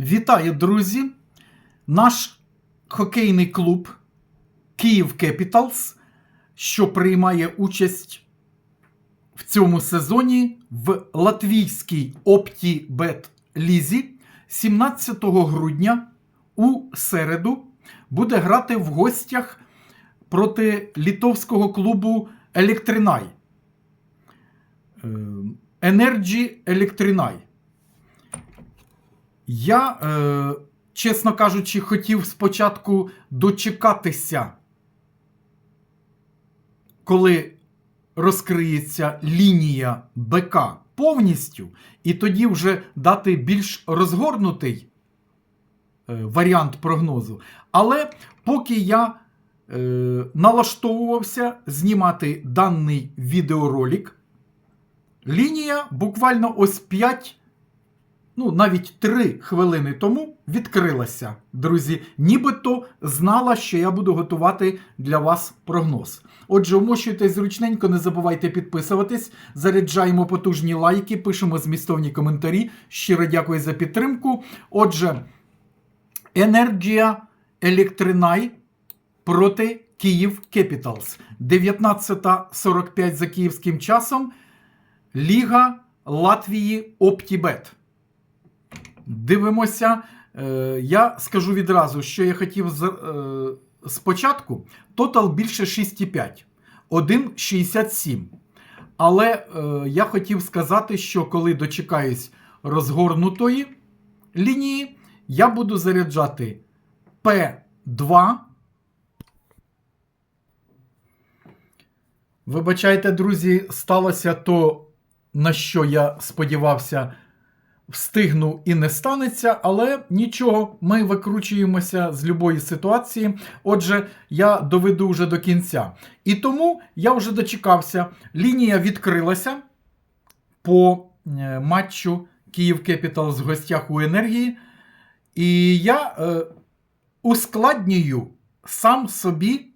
Вітаю, друзі! Наш хокейний клуб Київ Кепіталс, що приймає участь в цьому сезоні в латвійській Оптібет Лізі 17 грудня у середу буде грати в гостях проти літовського клубу Електринай. Е, Energy Електринай. Я, е, чесно кажучи, хотів спочатку дочекатися, коли розкриється лінія БК повністю, і тоді вже дати більш розгорнутий е, варіант прогнозу. Але поки я е, налаштовувався знімати даний відеоролик, лінія буквально ось 5 ну, навіть 3 хвилини тому відкрилася, друзі. Нібито знала, що я буду готувати для вас прогноз. Отже, вмощуйтесь зручненько, не забувайте підписуватись, заряджаємо потужні лайки, пишемо змістовні коментарі. Щиро дякую за підтримку. Отже, Енергія Електринай проти Київ Кепіталс. 19.45 за київським часом. Ліга Латвії Оптібет. Дивимося. Е, Я скажу відразу, що я хотів е, спочатку. Тотал більше 6,5. 1,67. Але е, я хотів сказати, що коли дочекаюсь розгорнутої лінії, я буду заряджати P2. Вибачайте, друзі, сталося то, на що я сподівався встигну і не станеться, але нічого, ми викручуємося з любої ситуації. Отже, я доведу вже до кінця. І тому я вже дочекався. Лінія відкрилася по е, матчу Київ Кепітал з гостях у енергії. І я е, ускладнюю сам собі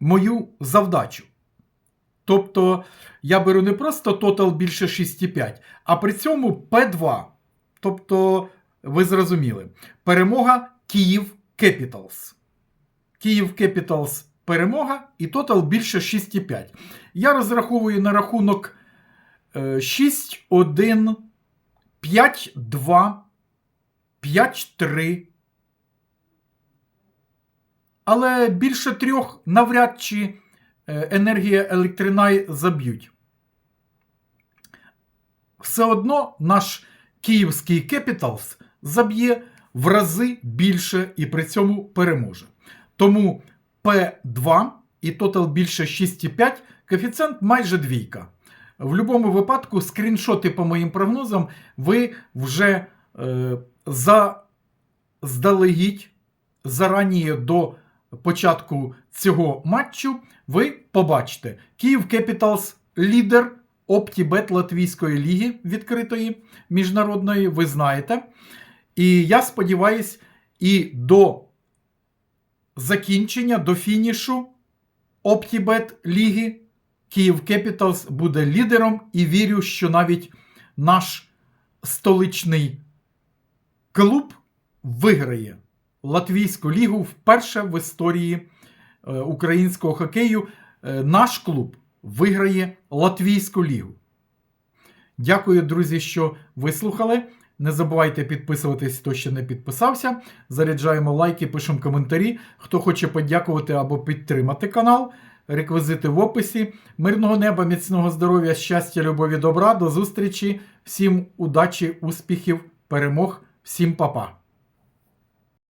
мою завдачу. Тобто я беру не просто тотал більше 6,5, а при цьому P2. Тобто, ви зрозуміли, перемога Київ Кепіталс. Київ Кепіталс перемога і тотал більше 6,5. Я розраховую на рахунок 6, 1, 5, 2, 5, 3. Але більше трьох навряд чи енергія Електринай заб'ють. Все одно наш київський Кепіталс заб'є в рази більше і при цьому переможе. Тому P2 і тотал більше 6,5, коефіцієнт майже двійка. В будь-якому випадку, скріншоти по моїм прогнозам, ви вже е, заздалегідь, зарані до початку цього матчу, ви побачите. Київ Кепіталс лідер Оптібет Латвійської ліги відкритої міжнародної, ви знаєте. І я сподіваюся, і до закінчення, до фінішу Оптібет ліги Київ Кепіталс буде лідером, і вірю, що навіть наш столичний клуб виграє Латвійську лігу вперше в історії е, українського хокею. Е, наш клуб виграє Латвійську лігу. Дякую, друзі, що вислухали. Не забувайте підписуватись, хто ще не підписався. Заряджаємо лайки, пишемо коментарі. Хто хоче подякувати або підтримати канал. Реквізити в описі. Мирного неба, міцного здоров'я, щастя, любові, добра. До зустрічі. Всім удачі, успіхів, перемог, всім па-па.